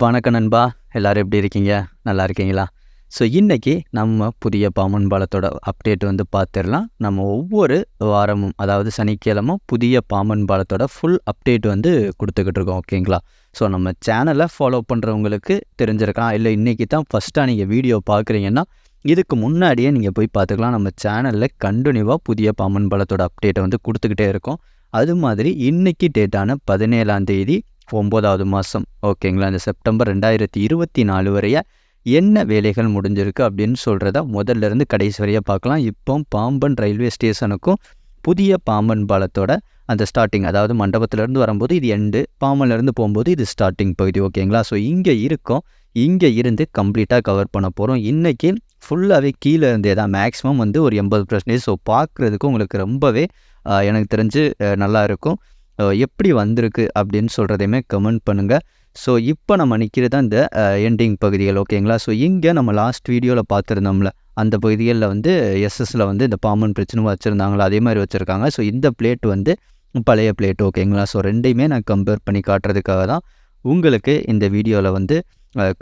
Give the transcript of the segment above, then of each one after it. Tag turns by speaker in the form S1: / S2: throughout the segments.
S1: வணக்கம் நண்பா எல்லோரும் எப்படி இருக்கீங்க நல்லா இருக்கீங்களா ஸோ இன்றைக்கி நம்ம புதிய பாமன் பாலத்தோட அப்டேட் வந்து பார்த்துடலாம் நம்ம ஒவ்வொரு வாரமும் அதாவது சனிக்கிழமும் புதிய பாமன் பாலத்தோட ஃபுல் அப்டேட் வந்து கொடுத்துக்கிட்டு இருக்கோம் ஓகேங்களா ஸோ நம்ம சேனலை ஃபாலோ பண்ணுறவங்களுக்கு தெரிஞ்சிருக்கலாம் இல்லை இன்றைக்கி தான் ஃபஸ்ட்டாக நீங்கள் வீடியோ பார்க்குறீங்கன்னா இதுக்கு முன்னாடியே நீங்கள் போய் பார்த்துக்கலாம் நம்ம சேனலில் கண்டினியூவாக புதிய பாமன் பாலத்தோட அப்டேட்டை வந்து கொடுத்துக்கிட்டே இருக்கோம் அது மாதிரி இன்றைக்கி டேட்டான பதினேழாம் தேதி ஒம்பதாவது மாதம் ஓகேங்களா இந்த செப்டம்பர் ரெண்டாயிரத்தி இருபத்தி நாலு வரைய என்ன வேலைகள் முடிஞ்சிருக்கு அப்படின்னு சொல்கிறத முதல்ல இருந்து கடைசி வரைய பார்க்கலாம் இப்போ பாம்பன் ரயில்வே ஸ்டேஷனுக்கும் புதிய பாம்பன் பாலத்தோட அந்த ஸ்டார்டிங் அதாவது மண்டபத்திலேருந்து வரும்போது இது எண்டு பாம்பன்லேருந்து போகும்போது இது ஸ்டார்டிங் பகுதி ஓகேங்களா ஸோ இங்கே இருக்கோம் இங்கே இருந்து கம்ப்ளீட்டாக கவர் பண்ண போகிறோம் இன்றைக்கி ஃபுல்லாகவே கீழே இருந்தே தான் மேக்ஸிமம் வந்து ஒரு எண்பது பர்சன்டேஜ் ஸோ பார்க்குறதுக்கு உங்களுக்கு ரொம்பவே எனக்கு தெரிஞ்சு நல்லா இருக்கும் எப்படி வந்திருக்கு அப்படின்னு சொல்கிறதையுமே கமெண்ட் பண்ணுங்கள் ஸோ இப்போ நம்ம நிற்கிறது தான் இந்த எண்டிங் பகுதிகள் ஓகேங்களா ஸோ இங்கே நம்ம லாஸ்ட் வீடியோவில் பார்த்துருந்தோம்ல அந்த பகுதிகளில் வந்து எஸ்எஸ்சில் வந்து இந்த பாமன் பிரச்சனை வச்சுருந்தாங்களோ அதே மாதிரி வச்சுருக்காங்க ஸோ இந்த பிளேட் வந்து பழைய பிளேட் ஓகேங்களா ஸோ ரெண்டையுமே நான் கம்பேர் பண்ணி காட்டுறதுக்காக தான் உங்களுக்கு இந்த வீடியோவில் வந்து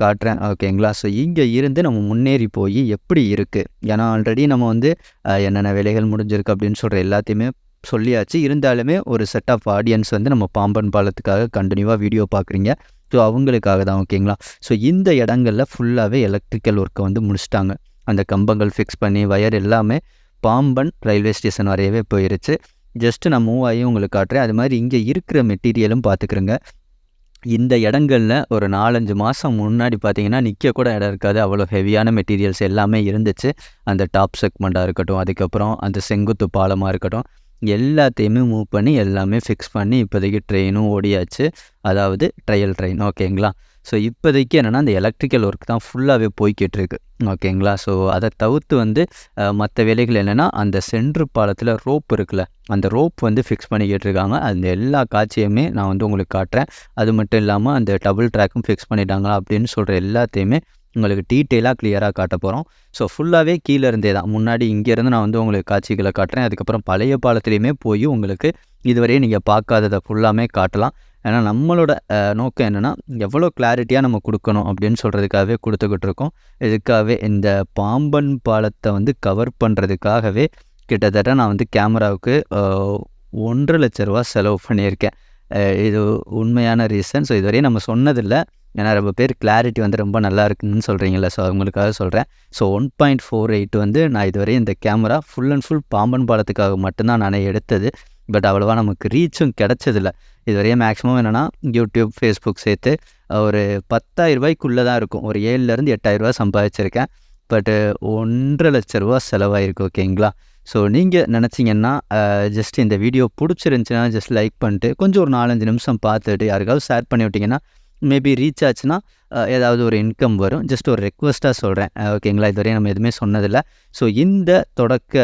S1: காட்டுறேன் ஓகேங்களா ஸோ இங்கே இருந்து நம்ம முன்னேறி போய் எப்படி இருக்குது ஏன்னா ஆல்ரெடி நம்ம வந்து என்னென்ன வேலைகள் முடிஞ்சிருக்கு அப்படின்னு சொல்கிற எல்லாத்தையுமே சொல்லியாச்சு இருந்தாலுமே ஒரு செட் ஆஃப் ஆடியன்ஸ் வந்து நம்ம பாம்பன் பாலத்துக்காக கண்டினியூவாக வீடியோ பார்க்குறீங்க ஸோ அவங்களுக்காக தான் ஓகேங்களா ஸோ இந்த இடங்களில் ஃபுல்லாகவே எலக்ட்ரிக்கல் ஒர்க்கை வந்து முடிச்சிட்டாங்க அந்த கம்பங்கள் ஃபிக்ஸ் பண்ணி வயர் எல்லாமே பாம்பன் ரயில்வே ஸ்டேஷன் வரையவே போயிருச்சு ஜஸ்ட்டு நான் மூவ் ஆகி உங்களுக்கு காட்டுறேன் அது மாதிரி இங்கே இருக்கிற மெட்டீரியலும் பார்த்துக்குறேங்க இந்த இடங்களில் ஒரு நாலஞ்சு மாதம் முன்னாடி பார்த்தீங்கன்னா நிற்க கூட இடம் இருக்காது அவ்வளோ ஹெவியான மெட்டீரியல்ஸ் எல்லாமே இருந்துச்சு அந்த டாப் செக்மெண்ட்டாக இருக்கட்டும் அதுக்கப்புறம் அந்த செங்குத்து பாலமாக இருக்கட்டும் எல்லாத்தையுமே மூவ் பண்ணி எல்லாமே ஃபிக்ஸ் பண்ணி இப்போதைக்கு ட்ரெயினும் ஓடியாச்சு அதாவது ட்ரையல் ட்ரெயின் ஓகேங்களா ஸோ இப்போதைக்கு என்னென்னா அந்த எலக்ட்ரிக்கல் ஒர்க் தான் ஃபுல்லாகவே போய்கிட்டு இருக்கு ஓகேங்களா ஸோ அதை தவிர்த்து வந்து மற்ற வேலைகள் என்னென்னா அந்த சென்ட்ரு பாலத்தில் ரோப் இருக்குல்ல அந்த ரோப் வந்து ஃபிக்ஸ் பண்ணிக்கிட்டு இருக்காங்க அந்த எல்லா காட்சியுமே நான் வந்து உங்களுக்கு காட்டுறேன் அது மட்டும் இல்லாமல் அந்த டபுள் ட்ராக்கும் ஃபிக்ஸ் பண்ணிட்டாங்களா அப்படின்னு சொல்கிற எல்லாத்தையுமே உங்களுக்கு டீட்டெயிலாக கிளியராக காட்ட போகிறோம் ஸோ ஃபுல்லாகவே கீழே இருந்தே தான் முன்னாடி இங்கேருந்து நான் வந்து உங்களுக்கு காட்சிகளை காட்டுறேன் அதுக்கப்புறம் பழைய பாலத்துலேயுமே போய் உங்களுக்கு இதுவரையும் நீங்கள் பார்க்காததை ஃபுல்லாமே காட்டலாம் ஏன்னா நம்மளோட நோக்கம் என்னென்னா எவ்வளோ கிளாரிட்டியாக நம்ம கொடுக்கணும் அப்படின்னு சொல்கிறதுக்காகவே கொடுத்துக்கிட்டு இருக்கோம் இதுக்காகவே இந்த பாம்பன் பாலத்தை வந்து கவர் பண்ணுறதுக்காகவே கிட்டத்தட்ட நான் வந்து கேமராவுக்கு ஒன்றரை லட்ச ரூபா செலவு பண்ணியிருக்கேன் இது உண்மையான ரீசன் ஸோ இதுவரையும் நம்ம சொன்னதில்லை ஏன்னா ரொம்ப பேர் கிளாரிட்டி வந்து ரொம்ப நல்லா இருக்குன்னு சொல்கிறீங்களா ஸோ அவங்களுக்காக சொல்கிறேன் so one point four eight வந்து நான் இதுவரை இந்த camera full and full Pamban பாலத்துக்காக மட்டும்தான் நான் எடுத்தது பட் அவ்வளோவா நமக்கு ரீச்சும் கிடச்சதில்ல இதுவரையும் மேக்ஸிமம் என்னென்னா யூடியூப் ஃபேஸ்புக் சேர்த்து ஒரு பத்தாயிரரூபாய்க்குள்ளே தான் இருக்கும் ஒரு ஏழுலேருந்து எட்டாயிரரூபா சம்பாதிச்சிருக்கேன் பட்டு ஒன்றரை லட்ச ரூபா செலவாயிருக்கு ஓகேங்களா ஸோ நீங்கள் நினச்சிங்கன்னா ஜஸ்ட் இந்த வீடியோ பிடிச்சிருந்துச்சின்னா ஜஸ்ட் லைக் பண்ணிட்டு கொஞ்சம் ஒரு நாலஞ்சு நிமிஷம் பார்த்துட்டு யாருக்காவது ஷேர் பண்ணி விட்டிங்கன்னா மேபி ரீச் ஆச்சுன்னா ஏதாவது ஒரு இன்கம் வரும் ஜஸ்ட் ஒரு ரெக்வஸ்ட்டாக சொல்கிறேன் ஓகேங்களா இதுவரையும் நம்ம எதுவுமே சொன்னதில்லை ஸோ இந்த தொடக்க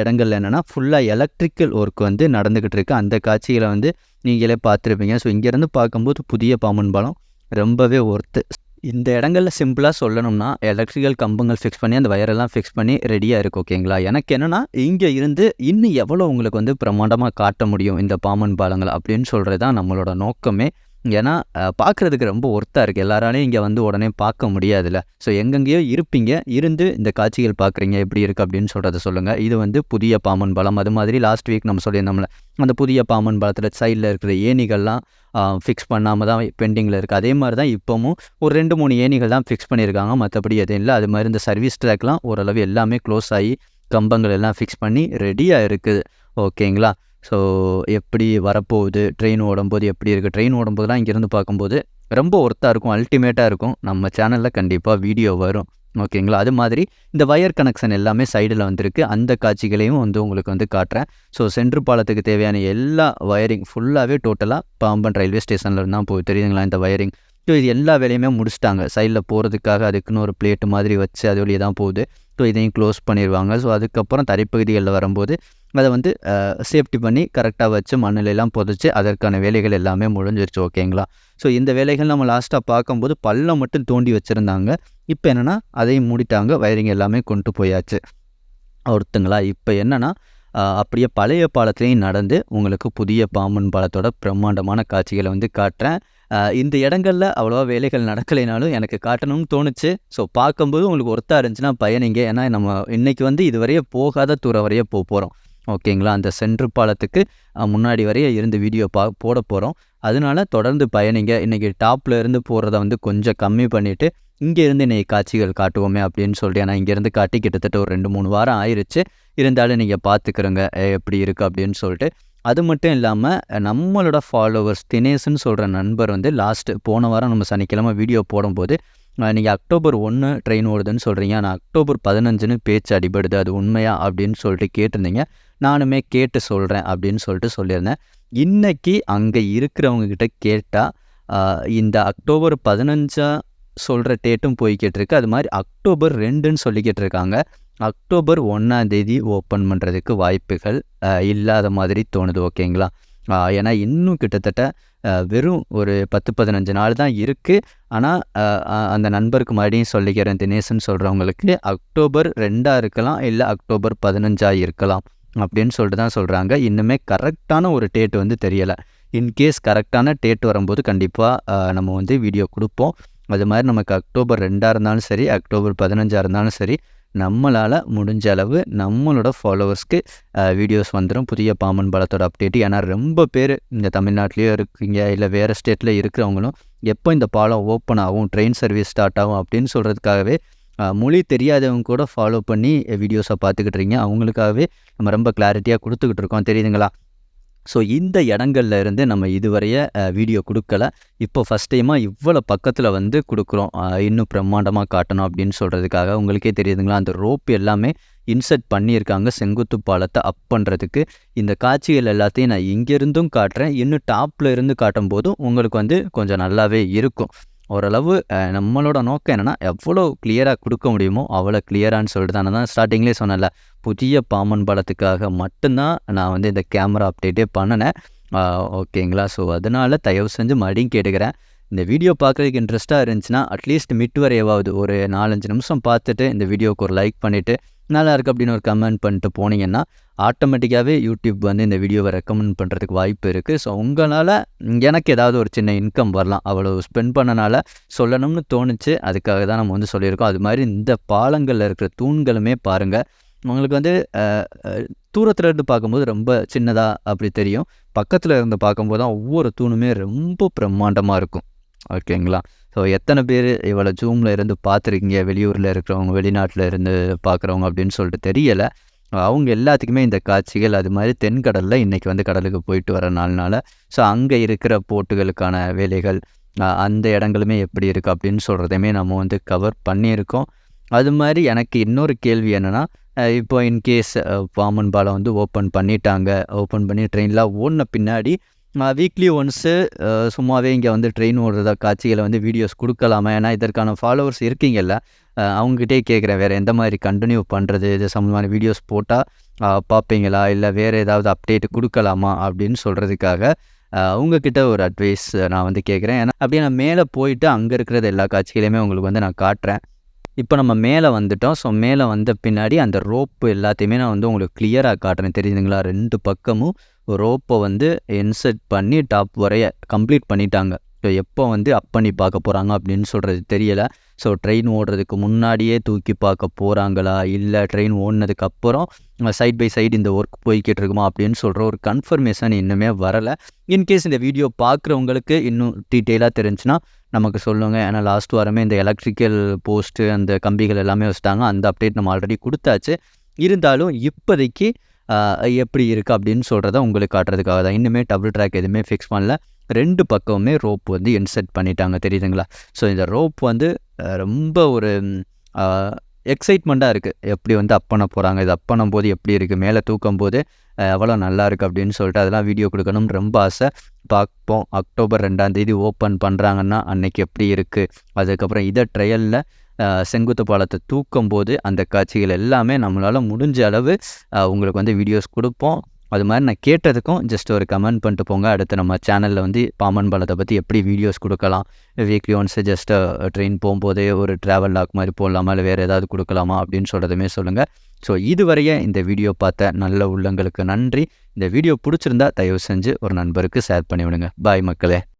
S1: இடங்கள்ல என்னென்னா ஃபுல்லாக எலக்ட்ரிக்கல் ஒர்க் வந்து நடந்துக்கிட்டு இருக்குது அந்த காட்சிகளை வந்து நீங்களே பார்த்துருப்பீங்க ஸோ இங்கேருந்து பார்க்கும்போது புதிய பாம்பன் பாலம் ரொம்பவே ஒர்த்து இந்த இடங்களில் சிம்பிளாக சொல்லணும்னா எலக்ட்ரிக்கல் கம்பங்கள் ஃபிக்ஸ் பண்ணி அந்த வயரெல்லாம் ஃபிக்ஸ் பண்ணி ரெடியாக இருக்கும் ஓகேங்களா எனக்கு என்னென்னா இங்கே இருந்து இன்னும் எவ்வளோ உங்களுக்கு வந்து பிரம்மாண்டமாக காட்ட முடியும் இந்த பாமன் பாலங்கள் அப்படின்னு சொல்கிறது தான் நம்மளோட நோக்கமே ஏன்னா பார்க்குறதுக்கு ரொம்ப ஒர்த்தாக இருக்குது எல்லாராலையும் இங்கே வந்து உடனே பார்க்க முடியாதுல்ல ஸோ எங்கெங்கேயோ இருப்பீங்க இருந்து இந்த காட்சிகள் பார்க்குறீங்க எப்படி இருக்குது அப்படின்னு சொல்கிறத சொல்லுங்கள் இது வந்து புதிய பாமன் பலம் அது மாதிரி லாஸ்ட் வீக் நம்ம சொல்லியிருந்தோம்ல அந்த புதிய பாமன் பலத்தில் சைடில் இருக்கிற ஏணிகள்லாம் ஃபிக்ஸ் பண்ணாமல் தான் பெண்டிங்கில் இருக்குது அதே மாதிரி தான் இப்போவும் ஒரு ரெண்டு மூணு ஏணிகள் தான் ஃபிக்ஸ் பண்ணியிருக்காங்க மற்றபடி எதுவும் இல்லை அது மாதிரி இந்த சர்வீஸ் ட்ராக்லாம் ஓரளவு எல்லாமே க்ளோஸ் ஆகி கம்பங்கள் எல்லாம் ஃபிக்ஸ் பண்ணி ரெடியாக இருக்குது ஓகேங்களா ஸோ எப்படி வரப்போகுது ட்ரெயின் ஓடும்போது எப்படி இருக்குது ட்ரெயின் ஓடும்போதுலாம் இங்கேருந்து பார்க்கும்போது ரொம்ப ஒர்த்தாக இருக்கும் அல்டிமேட்டாக இருக்கும் நம்ம சேனலில் கண்டிப்பாக வீடியோ வரும் ஓகேங்களா அது மாதிரி இந்த வயர் கனெக்ஷன் எல்லாமே சைடில் வந்திருக்கு அந்த காட்சிகளையும் வந்து உங்களுக்கு வந்து காட்டுறேன் ஸோ சென்ட்ரு பாலத்துக்கு தேவையான எல்லா வயரிங் ஃபுல்லாகவே டோட்டலாக பாம்பன் ரயில்வே ஸ்டேஷனில் தான் போய் தெரியுதுங்களா இந்த வயரிங் ஸோ இது எல்லா வேலையுமே முடிச்சிட்டாங்க சைடில் போகிறதுக்காக அதுக்குன்னு ஒரு பிளேட்டு மாதிரி வச்சு அது வழியே தான் போகுது ஸோ இதையும் க்ளோஸ் பண்ணிடுவாங்க ஸோ அதுக்கப்புறம் தரைப்பகுதிகளில் வரும்போது அதை வந்து சேஃப்டி பண்ணி கரெக்டாக வச்சு மண்ணிலெல்லாம் புதைச்சி அதற்கான வேலைகள் எல்லாமே முடிஞ்சிருச்சு ஓகேங்களா ஸோ இந்த வேலைகள் நம்ம லாஸ்ட்டாக பார்க்கும்போது பள்ளம் மட்டும் தோண்டி வச்சுருந்தாங்க இப்போ என்னென்னா அதையும் மூடிட்டாங்க வயரிங் எல்லாமே கொண்டு போயாச்சு ஒருத்துங்களா இப்போ என்னென்னா அப்படியே பழைய பாலத்துலேயும் நடந்து உங்களுக்கு புதிய பாம்பன் பாலத்தோட பிரம்மாண்டமான காட்சிகளை வந்து காட்டுறேன் இந்த இடங்களில் அவ்வளோவா வேலைகள் நடக்கலைனாலும் எனக்கு காட்டணும்னு தோணுச்சு ஸோ பார்க்கும்போது உங்களுக்கு ஒருத்தா இருந்துச்சுன்னா பயணிங்க ஏன்னா நம்ம இன்றைக்கி வந்து இதுவரையே போகாத தூரம் வரையே போக போகிறோம் ஓகேங்களா அந்த சென்று பாலத்துக்கு முன்னாடி வரைய இருந்து வீடியோ பா போட போகிறோம் அதனால தொடர்ந்து பயணிங்க இன்றைக்கி டாப்பில் இருந்து போகிறத வந்து கொஞ்சம் கம்மி பண்ணிவிட்டு இங்கேருந்து இன்றைக்கி காட்சிகள் காட்டுவோமே அப்படின்னு சொல்லிட்டு ஆனால் இங்கேருந்து காட்டி கிட்டத்தட்ட ஒரு ரெண்டு மூணு வாரம் ஆயிடுச்சு இருந்தாலும் நீங்கள் பார்த்துக்கிறோங்க எப்படி இருக்குது அப்படின்னு சொல்லிட்டு அது மட்டும் இல்லாமல் நம்மளோட ஃபாலோவர்ஸ் தினேஷ்னு சொல்கிற நண்பர் வந்து லாஸ்ட்டு போன வாரம் நம்ம சனிக்கிழமை வீடியோ போடும்போது நீங்கள் அக்டோபர் ஒன்று ட்ரெயின் ஓடுதுன்னு சொல்கிறீங்க ஆனால் அக்டோபர் பதினஞ்சுன்னு பேச்சு அடிபடுது அது உண்மையா அப்படின்னு சொல்லிட்டு கேட்டிருந்தீங்க நானுமே கேட்டு சொல்கிறேன் அப்படின்னு சொல்லிட்டு சொல்லியிருந்தேன் இன்றைக்கி அங்கே இருக்கிறவங்கக்கிட்ட கேட்டால் இந்த அக்டோபர் பதினஞ்சாக சொல்கிற டேட்டும் போய்கிட்டிருக்கு அது மாதிரி அக்டோபர் ரெண்டுன்னு சொல்லிக்கிட்டு இருக்காங்க அக்டோபர் ஒன்றாந்தேதி ஓப்பன் பண்ணுறதுக்கு வாய்ப்புகள் இல்லாத மாதிரி தோணுது ஓகேங்களா ஏன்னா இன்னும் கிட்டத்தட்ட வெறும் ஒரு பத்து பதினஞ்சு நாள் தான் இருக்குது ஆனால் அந்த நண்பருக்கு மறுபடியும் சொல்லிக்கிறேன் தினேசன் சொல்கிறவங்களுக்கு அக்டோபர் ரெண்டாக இருக்கலாம் இல்லை அக்டோபர் பதினஞ்சாக இருக்கலாம் அப்படின்னு சொல்லிட்டு தான் சொல்கிறாங்க இன்னுமே கரெக்டான ஒரு டேட் வந்து தெரியலை இன்கேஸ் கரெக்டான டேட் வரும்போது கண்டிப்பாக நம்ம வந்து வீடியோ கொடுப்போம் அது மாதிரி நமக்கு அக்டோபர் ரெண்டாக இருந்தாலும் சரி அக்டோபர் பதினஞ்சாக இருந்தாலும் சரி நம்மளால் முடிஞ்ச அளவு நம்மளோட ஃபாலோவர்ஸ்க்கு வீடியோஸ் வந்துடும் புதிய பாமன் பலத்தோட அப்டேட்டு ஏன்னா ரொம்ப பேர் இந்த தமிழ்நாட்டிலேயோ இருக்கீங்க இல்லை வேறு ஸ்டேட்டில் இருக்கிறவங்களும் எப்போ இந்த பாலம் ஓப்பன் ஆகும் ட்ரெயின் சர்வீஸ் ஸ்டார்ட் ஆகும் அப்படின்னு சொல்கிறதுக்காகவே மொழி தெரியாதவங்க கூட ஃபாலோ பண்ணி வீடியோஸை பார்த்துக்கிட்டு இருக்கீங்க அவங்களுக்காகவே நம்ம ரொம்ப கிளாரிட்டியாக கொடுத்துக்கிட்டு இருக்கோம் தெரியுதுங்களா ஸோ இந்த இடங்கள்ல இருந்து நம்ம இதுவரைய வீடியோ கொடுக்கல இப்போ ஃபஸ்ட் டைமாக இவ்வளோ பக்கத்தில் வந்து கொடுக்குறோம் இன்னும் பிரம்மாண்டமாக காட்டணும் அப்படின்னு சொல்கிறதுக்காக உங்களுக்கே தெரியுதுங்களா அந்த ரோப் எல்லாமே இன்சர்ட் பண்ணியிருக்காங்க செங்குத்து பாலத்தை அப் பண்ணுறதுக்கு இந்த காட்சிகள் எல்லாத்தையும் நான் இங்கேருந்தும் காட்டுறேன் இன்னும் டாப்பில் இருந்து காட்டும் போதும் உங்களுக்கு வந்து கொஞ்சம் நல்லாவே இருக்கும் ஓரளவு நம்மளோட நோக்கம் என்னென்னா எவ்வளோ கிளியராக கொடுக்க முடியுமோ அவ்வளோ கிளியரான்னு சொல்லிட்டு தான் நான் ஸ்டார்டிங்லேயே சொன்னல புதிய பாமன் படத்துக்காக மட்டும்தான் நான் வந்து இந்த கேமரா அப்டேட்டே பண்ணினேன் ஓகேங்களா ஸோ அதனால் தயவு செஞ்சு மறுபடியும் கேட்டுக்கிறேன் இந்த வீடியோ பார்க்குறதுக்கு இன்ட்ரெஸ்ட்டாக இருந்துச்சுன்னா அட்லீஸ்ட் மிட் ஏவாவது ஒரு நாலஞ்சு நிமிஷம் பார்த்துட்டு இந்த வீடியோவுக்கு ஒரு லைக் பண்ணிவிட்டு நல்லா இருக்குது அப்படின்னு ஒரு கமெண்ட் பண்ணிட்டு போனீங்கன்னா ஆட்டோமேட்டிக்காகவே யூடியூப் வந்து இந்த வீடியோவை ரெக்கமெண்ட் பண்ணுறதுக்கு வாய்ப்பு இருக்குது ஸோ உங்களால் எனக்கு ஏதாவது ஒரு சின்ன இன்கம் வரலாம் அவ்வளோ ஸ்பெண்ட் பண்ணனால சொல்லணும்னு தோணுச்சு அதுக்காக தான் நம்ம வந்து சொல்லியிருக்கோம் அது மாதிரி இந்த பாலங்களில் இருக்கிற தூண்களுமே பாருங்கள் உங்களுக்கு வந்து தூரத்தில் இருந்து பார்க்கும்போது ரொம்ப சின்னதாக அப்படி தெரியும் பக்கத்தில் இருந்து பார்க்கும்போது தான் ஒவ்வொரு தூணுமே ரொம்ப பிரம்மாண்டமாக இருக்கும் ஓகேங்களா ஸோ எத்தனை பேர் இவ்வளோ ஜூமில் இருந்து பார்த்துருக்கீங்க வெளியூரில் இருக்கிறவங்க வெளிநாட்டில் இருந்து பார்க்குறவங்க அப்படின்னு சொல்லிட்டு தெரியலை அவங்க எல்லாத்துக்குமே இந்த காட்சிகள் அது மாதிரி தென்கடலில் இன்றைக்கி வந்து கடலுக்கு போயிட்டு வர ஸோ அங்கே இருக்கிற போட்டுகளுக்கான வேலைகள் அந்த இடங்களுமே எப்படி இருக்குது அப்படின்னு சொல்கிறதையுமே நம்ம வந்து கவர் பண்ணியிருக்கோம் அது மாதிரி எனக்கு இன்னொரு கேள்வி என்னென்னா இப்போ இன்கேஸ் பாமன் பாலம் வந்து ஓப்பன் பண்ணிட்டாங்க ஓப்பன் பண்ணி ட்ரெயின்லாம் ஓடின பின்னாடி வீக்லி ஒன்ஸு சும்மாவே இங்கே வந்து ட்ரெயின் ஓடுறதா காட்சிகளை வந்து வீடியோஸ் கொடுக்கலாமா ஏன்னா இதற்கான ஃபாலோவர்ஸ் இருக்கீங்கல்ல அவங்ககிட்டே கேட்குறேன் வேறு எந்த மாதிரி கண்டினியூ பண்ணுறது இது சம்மந்தமான வீடியோஸ் போட்டால் பார்ப்பீங்களா இல்லை வேறு ஏதாவது அப்டேட் கொடுக்கலாமா அப்படின்னு சொல்கிறதுக்காக அவங்கக்கிட்ட ஒரு அட்வைஸ் நான் வந்து கேட்குறேன் ஏன்னா அப்படியே நான் மேலே போயிட்டு அங்கே இருக்கிறது எல்லா காட்சிகளையுமே உங்களுக்கு வந்து நான் காட்டுறேன் இப்போ நம்ம மேலே வந்துட்டோம் ஸோ மேலே வந்த பின்னாடி அந்த ரோப்பு எல்லாத்தையுமே நான் வந்து உங்களுக்கு கிளியராக காட்டுறேன் தெரியுதுங்களா ரெண்டு பக்கமும் ரோப்பை வந்து இன்சர்ட் பண்ணி டாப் வரைய கம்ப்ளீட் பண்ணிட்டாங்க ஸோ எப்போ வந்து அப் பண்ணி பார்க்க போகிறாங்க அப்படின்னு சொல்கிறது தெரியலை ஸோ ட்ரெயின் ஓடுறதுக்கு முன்னாடியே தூக்கி பார்க்க போகிறாங்களா இல்லை ட்ரெயின் ஓடினதுக்கப்புறம் சைட் பை சைடு இந்த ஒர்க் போய்கிட்டு இருக்குமா அப்படின்னு சொல்கிற ஒரு கன்ஃபர்மேஷன் இன்னுமே வரலை இன்கேஸ் இந்த வீடியோ பார்க்குறவங்களுக்கு இன்னும் டீட்டெயிலாக தெரிஞ்சுன்னா நமக்கு சொல்லுங்கள் ஏன்னா லாஸ்ட் வாரமே இந்த எலக்ட்ரிக்கல் போஸ்ட்டு அந்த கம்பிகள் எல்லாமே வச்சுட்டாங்க அந்த அப்டேட் நம்ம ஆல்ரெடி கொடுத்தாச்சு இருந்தாலும் இப்போதைக்கு எப்படி இருக்குது அப்படின்னு சொல்கிறத உங்களுக்கு காட்டுறதுக்காக தான் இன்னுமே டபுள் ட்ராக் எதுவுமே ஃபிக்ஸ் பண்ணல ரெண்டு பக்கமுமே ரோப் வந்து இன்செர்ட் பண்ணிட்டாங்க தெரியுதுங்களா ஸோ இந்த ரோப் வந்து ரொம்ப ஒரு எக்ஸைட்மெண்ட்டாக இருக்குது எப்படி வந்து அப் பண்ண போகிறாங்க இது அப் பண்ணும்போது எப்படி இருக்குது மேலே தூக்கும் போது எவ்வளோ நல்லா இருக்குது அப்படின்னு சொல்லிட்டு அதெல்லாம் வீடியோ கொடுக்கணும்னு ரொம்ப ஆசை பார்ப்போம் அக்டோபர் ரெண்டாம் தேதி ஓப்பன் பண்ணுறாங்கன்னா அன்றைக்கி எப்படி இருக்குது அதுக்கப்புறம் இதை ட்ரையலில் செங்குத்து பாலத்தை தூக்கும் போது அந்த காட்சிகள் எல்லாமே நம்மளால் முடிஞ்ச அளவு உங்களுக்கு வந்து வீடியோஸ் கொடுப்போம் அது மாதிரி நான் கேட்டதுக்கும் ஜஸ்ட் ஒரு கமெண்ட் பண்ணிட்டு போங்க அடுத்து நம்ம சேனலில் வந்து பாமன் பாலத்தை பற்றி எப்படி வீடியோஸ் கொடுக்கலாம் வீக்லி ஒன்ஸ் ஜஸ்ட் ட்ரெயின் போகும்போதே ஒரு ட்ராவல் லாக் மாதிரி போடலாமா இல்லை வேறு ஏதாவது கொடுக்கலாமா அப்படின்னு சொல்கிறதுமே சொல்லுங்கள் ஸோ இதுவரையே இந்த வீடியோ பார்த்த நல்ல உள்ளங்களுக்கு நன்றி இந்த வீடியோ பிடிச்சிருந்தா தயவு செஞ்சு ஒரு நண்பருக்கு ஷேர் பண்ணி விடுங்க பாய் மக்களே